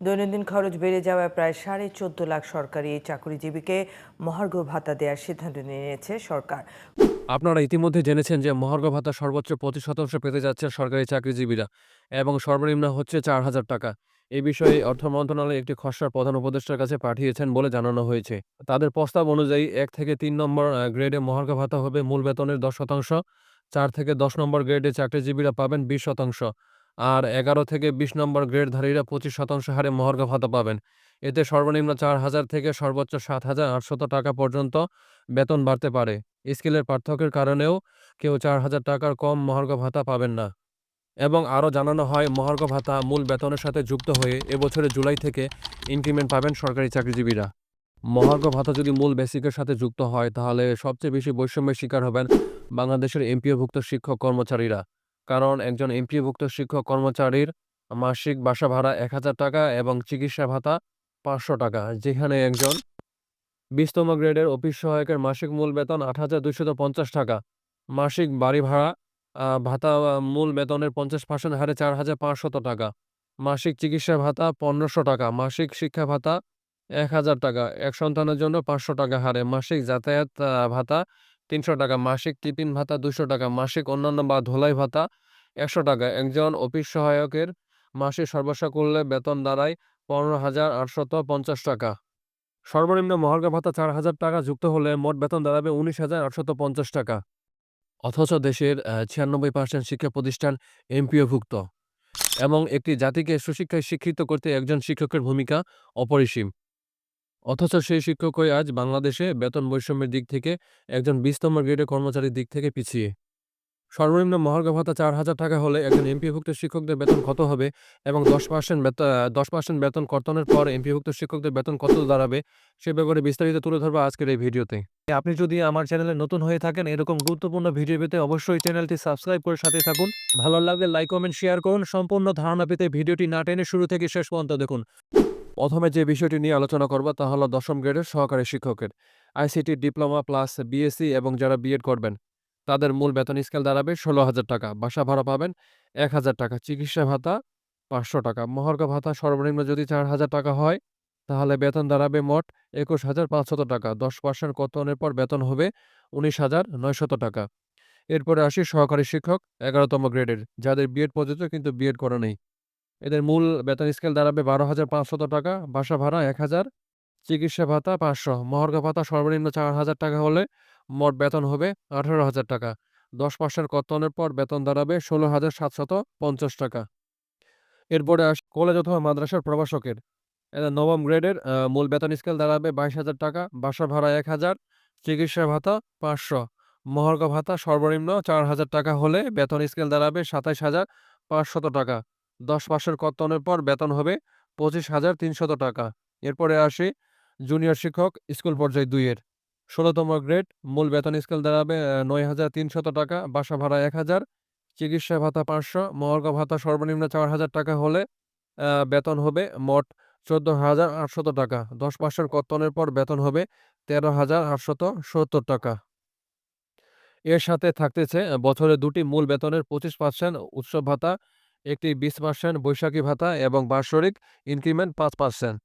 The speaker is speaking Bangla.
দৈনন্দিন খরচ বেড়ে যাওয়ায় প্রায় সাড়ে চোদ্দ লাখ সরকারি চাকরিজীবীকে মহার্ঘ ভাতা দেওয়ার সিদ্ধান্ত নিয়েছে সরকার। আপনারা ইতিমধ্যে জেনেছেন যে মহার্ঘ ভাতা সর্বোচ্চ পঁচিশ শতাংশ পেতে যাচ্ছে সরকারি চাকরিজীবীরা এবং সর্বনিম্ন হচ্ছে চার হাজার টাকা। এই বিষয়ে অর্থ মন্ত্রণালয় একটি খসড়া প্রধান উপদেষ্টার কাছে পাঠিয়েছেন বলে জানানো হয়েছে। তাদের প্রস্তাব অনুযায়ী এক থেকে তিন নম্বর গ্রেডে মহার্ঘ ভাতা হবে মূল বেতনের দশ শতাংশ, চার থেকে দশ নম্বর গ্রেডে চাকরিজীবীরা পাবেন বিশ শতাংশ। আর এগারো থেকে বিশ নম্বর গ্রেডধারীরা পঁচিশ শতাংশ হারে মহার্ঘ ভাতা পাবেন। এতে সর্বনিম্ন চার হাজার থেকে সর্বোচ্চ সাত হাজার আটশত টাকা পর্যন্ত বেতন বাড়তে পারে। স্কেলের পার্থক্যের কারণেও কেউ চার হাজার টাকার কম মহার্ঘ ভাতা পাবেন না। এবং আরও জানানো হয়, মহার্ঘ ভাতা মূল বেতনের সাথে যুক্ত হয়ে এবছরের জুলাই থেকে ইনক্রিমেন্ট পাবেন সরকারি চাকরিজীবীরা। মহার্ঘ ভাতা যদি মূল বেসিকের সাথে যুক্ত হয়, তাহলে সবচেয়ে বেশি বৈষম্যের শিকার হবেন বাংলাদেশের এমপিওভুক্ত শিক্ষক কর্মচারীরা। কারণ একজন এমপিভুক্ত শিক্ষক কর্মচারীর মাসিক বাসা ভাড়া এক হাজার টাকা এবং চিকিৎসা ভাতা পাঁচশো টাকা, যেখানে একজন বিশতম গ্রেডের অফিস সহায়কের মাসিক মূল বেতন আট হাজার দুইশত পঞ্চাশ টাকা, মাসিক বাড়ি ভাড়া ভাতা মূল বেতনের পঞ্চাশ পার্সেন্ট হারে চার হাজার পাঁচশত টাকা, মাসিক চিকিৎসা ভাতা পনেরোশো টাকা, মাসিক শিক্ষা ভাতা এক হাজার টাকা, এক সন্তানের জন্য পাঁচশো টাকা হারে, মাসিক যাতায়াত ভাতা তিনশো টাকা মাসিক টিফিন ভাতা, দুশো টাকা মাসিক, অন্যান্য বা ধোলাই ভাতা একশো টাকা। একজন অফিস সহায়কের মাসিক সর্বস্ব করলে বেতন দাঁড়ায় পনেরো হাজার আটশত পঞ্চাশ টাকা। সর্বনিম্ন মহার্ঘ ভাতা চার হাজার টাকা যুক্ত হলে মোট বেতন দাঁড়াবে উনিশ হাজার আটশত পঞ্চাশ টাকা। অথচ দেশের ছিয়ানব্বই পার্সেন্ট শিক্ষা প্রতিষ্ঠান এমপিওভুক্ত এবং একটি জাতিকে সুশিক্ষায় শিক্ষিত করতে একজন শিক্ষকের ভূমিকা অপরিসীম। অথচ সেই শিক্ষকই আজ বাংলাদেশে বেতন বৈষম্যের দিক থেকে একজন বিশতম গ্রেডের কর্মচারীর দিক থেকে পিছিয়ে। সর্বনিম্ন মহার্ঘ ভাতা চার হাজার টাকা হলে একজন এমপিভুক্ত শিক্ষকদের বেতন কত হবে এবং দশ পার্সেন্ট দশ পার্সেন্ট বেতন কর্তনের পর এমপিভুক্ত শিক্ষকদের বেতন কত দাঁড়াবে সে ব্যাপারে বিস্তারিত তুলে ধরবো আজকের এই ভিডিওতে। আপনি যদি আমার চ্যানেলে নতুন হয়ে থাকেন এরকম গুরুত্বপূর্ণ ভিডিও পেতে অবশ্যই চ্যানেলটি সাবস্ক্রাইব করে সাথে থাকুন। ভালো লাগলে লাইক, কমেন্ট, শেয়ার করুন। সম্পূর্ণ ধারণা পেতে ভিডিওটি না টেনে শুরু থেকে শেষ পর্যন্ত দেখুন। প্রথমে যে বিষয়টি নিয়ে আলোচনা করব তা হলো দশম গ্রেডের সহকারী শিক্ষকের। আইসিটি ডিপ্লোমা প্লাস বিএসসি এবং যারা বিএড করবেন, তাদের মূল বেতন স্কেল দাঁড়াবে ষোলো হাজার টাকা, বাসা ভাড়া পাবেন এক হাজার টাকা, চিকিৎসা ভাতা পাঁচশো টাকা, মহার্ঘ ভাতা সর্বনিম্ন যদি চার হাজার টাকা হয়, তাহলে বেতন দাঁড়াবে মোট একুশ হাজার পাঁচশত টাকা, দশ পার্সেন্ট কর্তনের পর বেতন হবে উনিশ হাজার নয়শত টাকা। এরপরে আসি সহকারী শিক্ষক এগারোতম গ্রেডের, যাদের বিএড প্রযোজ্য কিন্তু বিএড করা নেই। এদের মূল বেতন স্কেল দাঁড়াবে বারো হাজার পাঁচশত টাকা, বাসা ভাড়া এক হাজার, চিকিৎসা ভাতা পাঁচশো, মহার্ঘ ভাতা সর্বনিম্ন চার হাজার টাকা হলে মোট বেতন হবে আঠারো হাজার টাকা। দশ পার্সেন্ট কর্তনের পর বেতন দাঁড়াবে ষোলো হাজার সাতশত পঞ্চাশ টাকা। এরপরে আস, কলেজ অথবা মাদ্রাসার প্রভাষকের। এদের নবম গ্রেডের মূল বেতন স্কেল দাঁড়াবে বাইশ হাজার টাকা, বাসা ভাড়া এক হাজার, চিকিৎসা ভাতা পাঁচশো, মহার্ঘ ভাতা সর্বনিম্ন চার হাজার টাকা হলে বেতন স্কেল দাঁড়াবে সাতাইশ হাজার পাঁচশত টাকা। দশ পার্সেন্ট কর্তনের পর বেতন হবে পঁচিশ হাজার তিনশত টাকা। এরপরে আসি জুনিয়র শিক্ষক স্কুল পর্যায়ে দুইয়ের। ষোলোতম গ্রেড মূল বেতন স্কেল দাঁড়াবে নয় হাজার তিনশত টাকা, বাসা ভাড়া এক হাজার, চিকিৎসা ভাতা পাঁচশো, মহার্ঘ ভাতা সর্বনিম্ন চার হাজার টাকা হলে বেতন হবে মোট চোদ্দ হাজার আটশত টাকা। দশ পার্সেন্ট কর্তনের পর বেতন হবে তেরো হাজার আটশত সত্তর টাকা। এর সাথে থাকতেছে বছরে দুটি মূল বেতনের পঁচিশ পার্সেন্ট উৎসব ভাতা একটি বিশ পার্সেন্ট বৈশাখী ভাতা এবং বাৎসরিক ইনক্রিমেন্ট পাঁচ পার্সেন্ট